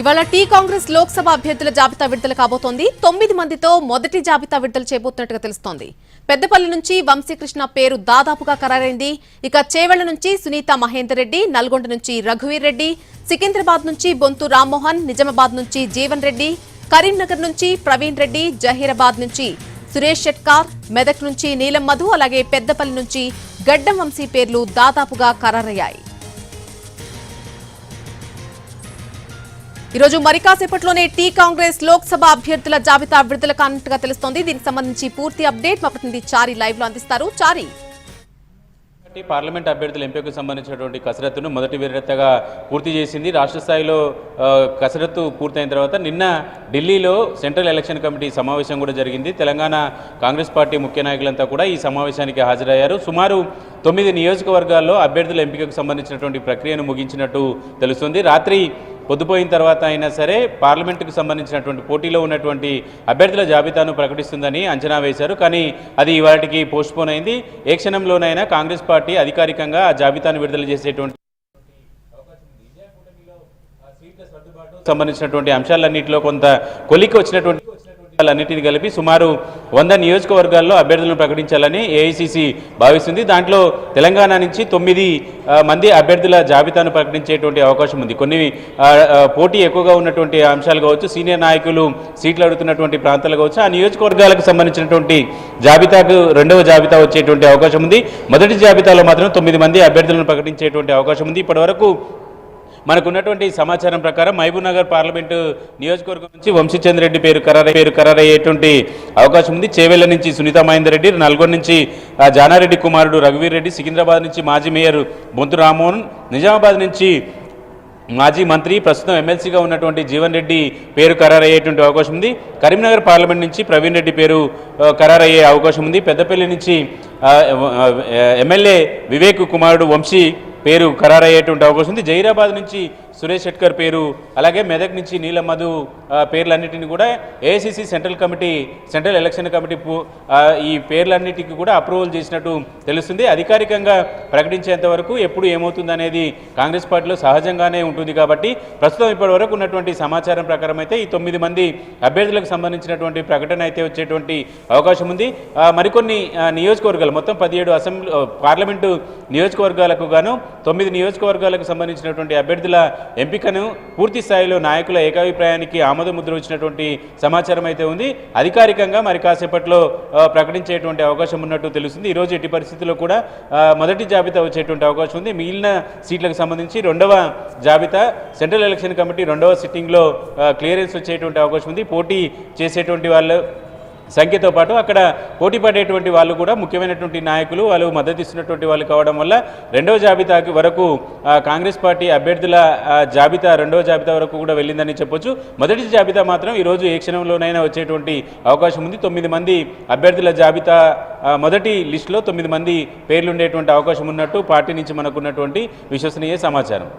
ఇవాళ టీ కాంగ్రెస్ లోక్సభ అభ్యర్థుల జాబితా విడుదల కాబోతోంది. తొమ్మిది మందితో మొదటి జాబితా విడుదల చేయబోతున్నట్టుగా తెలుస్తోంది. పెద్దపల్లి నుంచి వంశీకృష్ణ పేరు దాదాపుగా ఖరారైంది. ఇక చేవెళ్ళ నుంచి సునీత మహేందర్ రెడ్డి నల్గొండ నుంచి రఘువీర్ రెడ్డి సికింద్రాబాద్ నుంచి బొంతు రామ్మోహన్ నిజామాబాద్ నుంచి జీవన్ రెడ్డి కరీంనగర్ నుంచి ప్రవీణ్ రెడ్డి జహీరాబాద్ నుంచి సురేష్ షెట్కార్ మెదక్ నుంచి నీలం మధు అలాగే పెద్దపల్లి నుంచి గడ్డం వంశీ పేర్లు దాదాపుగా ఖరారయ్యాయి. ఈరోజు మరి కాసేపట్లోనే టీ కాంగ్రెస్ లోక్సభ అభ్యర్థుల జాబితా విడుదల కానున్నట్టుగా తెలుస్తోంది. దీనికి సంబంధించి పూర్తి అప్డేట్ మా ప్రతినిధి చారి లైవ్లో అందిస్తారు. చారి. పార్లమెంట్ అభ్యర్థుల ఎంపికకు సంబంధించినటువంటి కసరత్తును మొదటి విడతగా పూర్తి చేసింది. రాష్ట్ర స్థాయిలో కసరత్తు పూర్తయిన తర్వాత నిన్న ఢిల్లీలో సెంట్రల్ ఎలక్షన్ కమిటీ సమావేశం కూడా జరిగింది. తెలంగాణ కాంగ్రెస్ పార్టీ ముఖ్య నాయకులంతా కూడా ఈ సమావేశానికి హాజరయ్యారు. సుమారు తొమ్మిది నియోజకవర్గాల్లో అభ్యర్థుల ఎంపికకు సంబంధించినటువంటి ప్రక్రియను ముగించినట్టు తెలుస్తుంది. రాత్రి పొద్దుపోయిన తర్వాత అయినా సరే పార్లమెంటుకు సంబంధించినటువంటి పోటీలో ఉన్నటువంటి అభ్యర్థుల జాబితాను ప్రకటిస్తుందని అంచనా వేశారు. కానీ అది వాటికి పోస్ట్పోన్ అయింది. ఏ క్షణంలోనైనా కాంగ్రెస్ పార్టీ అధికారికంగా ఆ జాబితాను విడుదల చేసేటువంటి సంబంధించినటువంటి అంశాలన్నింటిలో కొంత కొలికి వచ్చినటువంటి అన్నిటిని కలిపి సుమారు వంద నియోజకవర్గాల్లో అభ్యర్థులను ప్రకటించాలని ఏఐసిసి భావిస్తుంది. దాంట్లో తెలంగాణ నుంచి తొమ్మిది మంది అభ్యర్థుల జాబితాను ప్రకటించేటువంటి అవకాశం ఉంది. కొన్ని పోటీ ఎక్కువగా ఉన్నటువంటి అంశాలు కావచ్చు సీనియర్ నాయకులు సీట్లు అడుగుతున్నటువంటి ప్రాంతాలు కావచ్చు ఆ నియోజకవర్గాలకు సంబంధించినటువంటి జాబితాకు రెండవ జాబితా వచ్చేటువంటి అవకాశం ఉంది. మొదటి జాబితాలో మాత్రం తొమ్మిది మంది అభ్యర్థులను ప్రకటించేటువంటి అవకాశం ఉంది. ఇప్పటివరకు మనకున్నటువంటి సమాచారం ప్రకారం మహబూబ్ నగర్ పార్లమెంటు నియోజకవర్గం నుంచి వంశీచంద్ర రెడ్డి పేరు ఖరారై పేరు ఖరారయ్యేటువంటి అవకాశం ఉంది. చేవెళ్ళ నుంచి సునీత మహేందర్ రెడ్డి నల్గొండ నుంచి జానారెడ్డి కుమారుడు రఘువీర్ రెడ్డి సికింద్రాబాద్ నుంచి మాజీ మేయర్ బొంతు రామ్మోహన్ నిజామాబాద్ నుంచి మాజీ మంత్రి ప్రస్తుతం ఎమ్మెల్సీగా ఉన్నటువంటి జీవన్ రెడ్డి పేరు ఖరారయ్యేటువంటి అవకాశం ఉంది. కరీంనగర్ పార్లమెంట్ నుంచి ప్రవీణ్ రెడ్డి పేరు ఖరారయ్యే అవకాశం ఉంది. పెద్దపల్లి నుంచి ఎమ్మెల్యే వివేక్ కుమారుడు వంశీ పేరు ఖరారయ్యేటువంటి అవకాశం ఉంది. జైరాబాద్ నుంచి సురేష్ షెట్కర్ పేరు అలాగే మెదక్ నుంచి నీల మధు ఆ, పేర్లన్నిటిని కూడా AICC central committee central election committee ఈ పేర్లన్నిటికీ కూడా అప్రూవల్ చేసినట్టు తెలుస్తుంది. అధికారికంగా ప్రకటించేంత వరకు ఎప్పుడు ఏమవుతుంది అనేది కాంగ్రెస్ పార్టీలో సహజంగానే ఉంటుంది కాబట్టి ప్రస్తుతం ఇప్పటివరకు ఉన్నటువంటి సమాచారం ప్రకారం అయితే ఈ తొమ్మిది మంది అభ్యర్థులకు సంబంధించినటువంటి ప్రకటన అయితే వచ్చేటువంటి అవకాశం ఉంది. మరికొన్ని నియోజకవర్గాలు మొత్తం పదిహేడు అసెంబ్లీ పార్లమెంటు నియోజకవర్గాలకు గాను తొమ్మిది నియోజకవర్గాలకు సంబంధించినటువంటి అభ్యర్థుల ఎంపికను పూర్తి స్థాయిలో నాయకుల ఏకాభిప్రాయానికి ఆమోదముద్ర వచ్చినటువంటి సమాచారం అయితే ఉంది. అధికారికంగా మరి కాసేపట్లో ప్రకటించేటువంటి అవకాశం ఉన్నట్టు తెలుస్తుంది. ఈరోజు ఎట్టి పరిస్థితుల్లో కూడా మొదటి జాబితా వచ్చేటువంటి అవకాశం ఉంది. మిగిలిన సీట్లకు సంబంధించి రెండవ జాబితా సెంట్రల్ ఎలక్షన్ కమిటీ రెండవ సిట్టింగ్లో క్లియరెన్స్ వచ్చేటువంటి అవకాశం ఉంది. పోటీ చేసేటువంటి వాళ్ళు సంఖ్యతో పాటు అక్కడ పోటీ పడేటువంటి వాళ్ళు కూడా ముఖ్యమైనటువంటి నాయకులు వాళ్ళు మద్దతు ఇస్తున్నటువంటి వాళ్ళు కావడం వల్ల రెండవ జాబితాకి వరకు కాంగ్రెస్ పార్టీ అభ్యర్థుల జాబితా రెండవ జాబితా వరకు కూడా వెళ్ళిందని చెప్పొచ్చు. మొదటి జాబితా మాత్రం ఈరోజు ఏ క్షణంలోనైనా వచ్చేటువంటి అవకాశం ఉంది. తొమ్మిది మంది అభ్యర్థుల జాబితా మొదటి లిస్టులో తొమ్మిది మంది పేర్లు ఉండేటువంటి అవకాశం ఉన్నట్టు పార్టీ నుంచి మనకున్నటువంటి విశ్వసనీయ సమాచారం.